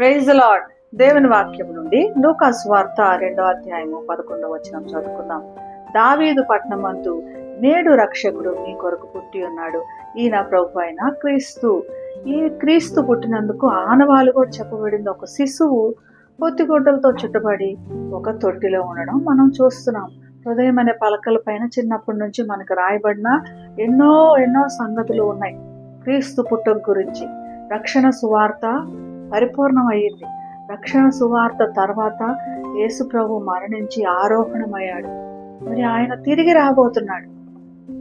Praise lord దేవుని వాక్యం నుండి లూకాస్ వార్త రెండో అధ్యాయము పదకొండవ వచనం చదువుకుందాం. దావీదు పట్నమందు నేడు రక్షకుడు మీ కొరకు పుట్టి ఉన్నాడు. ఈయన ప్రభు అయిన క్రీస్తు. ఈ క్రీస్తు పుట్టినందుకు ఆనవాలు కూడా చెప్పబడింది. ఒక శిశువు పొత్తిగుడ్డలతో చుట్టబడి ఒక తొట్టిలో ఉండడం మనం చూస్తున్నాం. హృదయం అనే పలకల పైన చిన్నప్పటి నుంచి మనకు రాయబడిన ఎన్నో ఎన్నో సంగతులు ఉన్నాయి. క్రీస్తు పుట్టం గురించి రక్షణ సువార్త పరిపూర్ణమయ్యింది. రక్షణ సువార్త తర్వాత యేసు ప్రభు మరణించి ఆరోహణమయ్యాడు. మరి ఆయన తిరిగి రాబోతున్నాడు.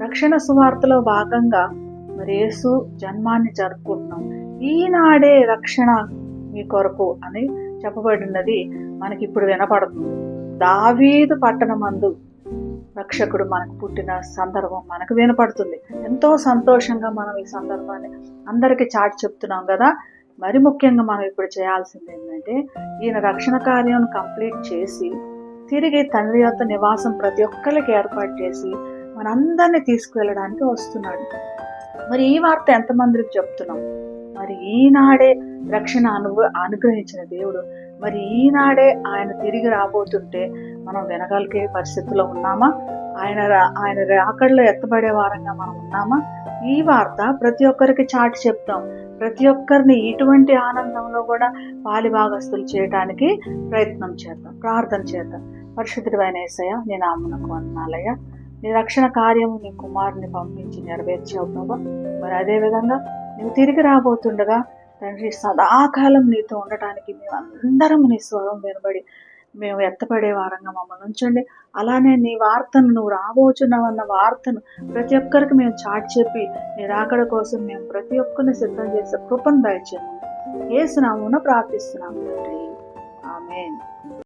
రక్షణ సువార్తలో భాగంగా మరి యేసు జన్మాన్ని జరుపుకుంటున్నాం. ఈనాడే రక్షణ మీ కొరకు అని చెప్పబడినది మనకి ఇప్పుడు వినపడుతుంది. దావీదు పట్టణమందు రక్షకుడు మనకు పుట్టిన సందర్భం మనకు వినపడుతుంది. ఎంతో సంతోషంగా మనం ఈ సందర్భాన్ని అందరికీ చాటి చెప్తున్నాం కదా. మరి ముఖ్యంగా మనం ఇప్పుడు చేయాల్సింది ఏంటంటే ఈయన రక్షణ కార్యం కంప్లీట్ చేసి తిరిగి తండ్రి యొక్క నివాసం ప్రతి ఒక్కరికి ఏర్పాటు చేసి మనందరినీ తీసుకువెళ్ళడానికి వస్తున్నాడు. మరి ఈ వార్త ఎంతమందికి చెప్తున్నాం? మరి ఈనాడే రక్షణ అనుభవ అనుగ్రహించిన దేవుడు. మరి ఈనాడే ఆయన తిరిగి రాబోతుంటే మనం వినగలిగే పరిస్థితిలో ఉన్నామా? ఆయన రా- ఆయన రాకడలో ఎత్తబడే వారంగా మనం ఉన్నామా? ఈ వార్త ప్రతి ఒక్కరికి చాటి చెప్తాం. ప్రతి ఒక్కరిని ఇటువంటి ఆనందంలో కూడా పాలిభాగస్తులు చేయడానికి ప్రయత్నం చేద్దాం ప్రార్థన చేద్దాం. పరిశుద్ధుడైన ఏసయ్య నేను అమ్మునకు అన్నాలయ్య నీ రక్షణ కార్యము నీ కుమారుని పంపించి నెరవేర్చావు ప్రభా. మరి అదేవిధంగా నువ్వు తిరిగి రాబోతుండగా తండ్రి సదాకాలం నీతో ఉండటానికి మేమందరం నీ స్వరం వినబడి మేము ఎత్తపడే వారంగా మమ్మల్ని ఉంచండి. అలానే నీ వార్తను నువ్వు రాబోచున్నావన్న వార్తను ప్రతి ఒక్కరికి మేము చాటి చెప్పి నీ రాకడ కోసం మేము ప్రతి ఒక్కరిని సిద్ధం చేసే కృపను దయచేయండి. ఏసునామున ప్రార్థిస్తున్నాము తండ్రి. ఆమెన్.